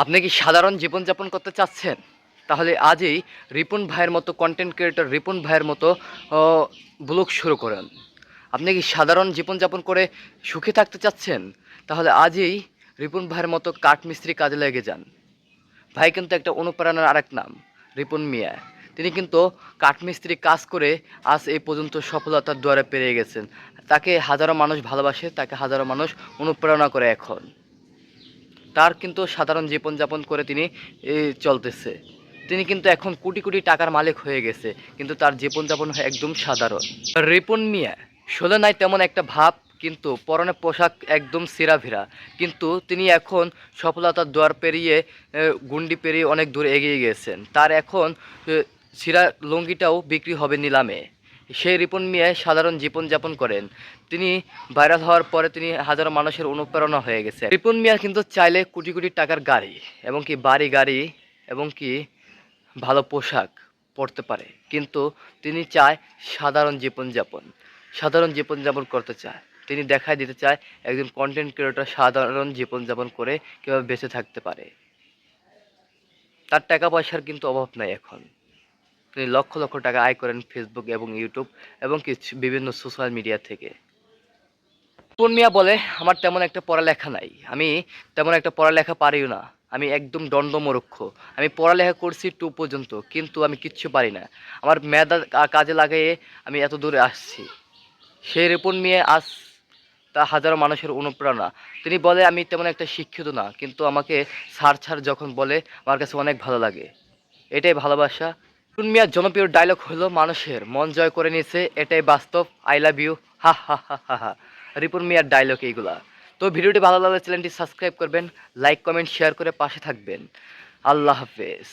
আপনি কি সাধারণ জীবনযাপন করতে চাচ্ছেন? তাহলে আজই রিপন ভাইয়ের মতো কন্টেন্ট ক্রিয়েটর রিপন ভাইয়ের মতো ব্লগ শুরু করেন। আপনি কি সাধারণ জীবনযাপন করে সুখে থাকতে চাচ্ছেন? তাহলে আজই রিপন ভাইয়ের মতো কাঠমিস্ত্রি কাজে লেগে যান। ভাই কিন্তু একটা অনুপ্রেরণার আরেক নাম, রিপন মিয়া। তিনি কিন্তু কাঠমিস্ত্রি কাজ করে আজ এই পর্যন্ত সফলতার দুয়ারে পেরিয়ে গেছেন। তাকে হাজারো মানুষ ভালোবাসে, তাকে হাজারো মানুষ অনুপ্রেরণা করে এখন। তার কিন্তু সাধারণ জীবনযাপন করে তিনি চলতেছে। তিনি কিন্তু এখন কোটি কোটি টাকার মালিক হয়ে গেছে, কিন্তু তার জীবনযাপন একদম সাধারণ। রিপন মিয়া, শোলে নাই তেমন একটা ভাব, কিন্তু পরনে পোশাক একদম সিরাভিরা কিন্তু তিনি এখন সফলতার দ্বার পেরিয়ে গুন্ডি পেরিয়ে অনেক দূর এগিয়ে গেছেন। তার এখন সিরা লুঙ্গিটাও বিক্রি হবে নিলামে। সেই রিপন মিয়া সাধারণ জীবনযাপন করেন। তিনি ভাইরাল হওয়ার পরে তিনি হাজারো মানুষের অনুপ্রেরণা হয়ে গেছে। রিপন মিয়া কিন্তু চাইলে কোটি কোটি টাকার গাড়ি এবং কি বাড়ি গাড়ি এবং কি ভালো পোশাক পরতে পারে। কিন্তু তিনি চায় সাধারণ জীবনযাপন সাধারণ জীবনযাপন করতে চায়। তিনি দেখায় দিতে চায় একজন কন্টেন্ট ক্রিয়েটর সাধারণ জীবনযাপন করে কীভাবে বেঁচে থাকতে পারে। তার টাকা পয়সার কিন্তু অভাব নাই এখন। তিনি লক্ষ লক্ষ টাকা আয় করেন ফেসবুক এবং ইউটিউব এবং কিছু বিভিন্ন সোশ্যাল মিডিয়া থেকে। কোন মিয়া বলে, আমার তেমন একটা পড়ালেখা নাই। আমি তেমন একটা পড়ালেখা পারিও না। আমি একদম দণ্ডমরক্ষ। আমি পড়ালেখা করছি টু পর্যন্ত, কিন্তু আমি কিচ্ছু পারি না। আমার মেধা কাজে লাগিয়ে আমি এত দূরে আসছি। সেই রিপন নিয়ে আজ তা হাজারো মানুষের অনুপ্রেরণা। তিনি বলে, আমি তেমন একটা শিক্ষিত না, কিন্তু আমাকে ছাড় ছাড় যখন বলে, আমার কাছে অনেক ভালো লাগে। এটাই ভালোবাসা। রিপন মিয়ার জনপ্রিয় ডায়লগ হলো মানুষের। মন জয় করে নিয়েছে, এটাই বাস্তব। আই লাভ ইউ হা হা হা হা হা। রিপুন মিয়ার ডায়লগ এইগুলা। তো ভিডিওটি ভালো লাগলে চ্যানেলটি সাবস্ক্রাইব করবেন লাইক কমেন্ট শেয়ার করে পাশে থাকবেন। আল্লাহ হাফেজ।